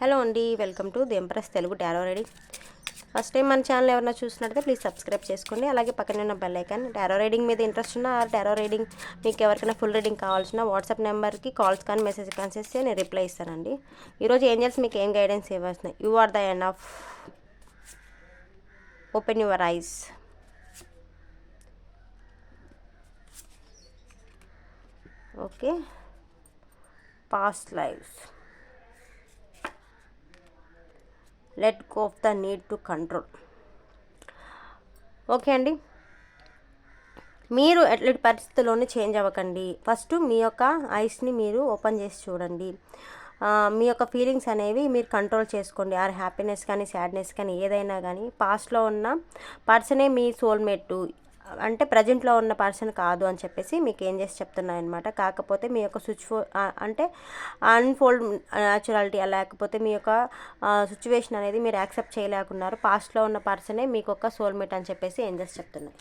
Hello అండి welcome to the Empress Telugu tarot reading first time మన channel ఎవరైనా చూసినట్లయితే ప్లీజ్ సబ్స్క్రైబ్ చేసుకోండి. అలాగే పక్కనే ఉన్న బెల్ ఐకాన్ టారో రీడింగ్ మీద ఇంట్రెస్ట్ ఉన్న ఆ టారో రీడింగ్ మీకు ఎవరికైనా ఫుల్ రీడింగ్ కావాల్సిన వాట్సాప్ నెంబర్కి కాల్స్ కానీ మెసేజ్ కానీ చేస్తే నేను రిప్లై ఇస్తానండి. ఈరోజు ఏంజల్స్ మీకు ఏం గైడెన్స్ ఇవ్వాల్సిన you are the end of open your eyes okay past lives let go of the need to control okay అండి. మీరు ఎట్లాంటి పరిస్థితుల్లోనే చేంజ్ అవ్వకండి. ఫస్ట్ మీ యొక్క ఐస్ని మీరు ఓపెన్ చేసి చూడండి. మీ యొక్క ఫీలింగ్స్ అనేవి మీరు కంట్రోల్ చేసుకోండి. ఆర్ హ్యాపీనెస్ కానీ సాడ్నెస్ కానీ ఏదైనా కానీ పాస్ట్లో ఉన్న పర్సనే మీ సోల్మేట్ అంటే ప్రజెంట్లో ఉన్న పర్సన్ కాదు అని చెప్పేసి మీకు ఏం చేసి చెప్తున్నాయి అనమాట కాకపోతే మీ యొక్క స్విచ్ ఫో అంటే అన్ఫోల్డ్ న్యాచురాలిటీ లేకపోతే మీ యొక్క సిచ్యువేషన్ అనేది మీరు యాక్సెప్ట్ చేయలేకున్నారు. పాస్ట్లో ఉన్న పర్సనే మీకు ఒక సోల్మేట్ అని చెప్పేసి ఏం చేసి చెప్తున్నాయి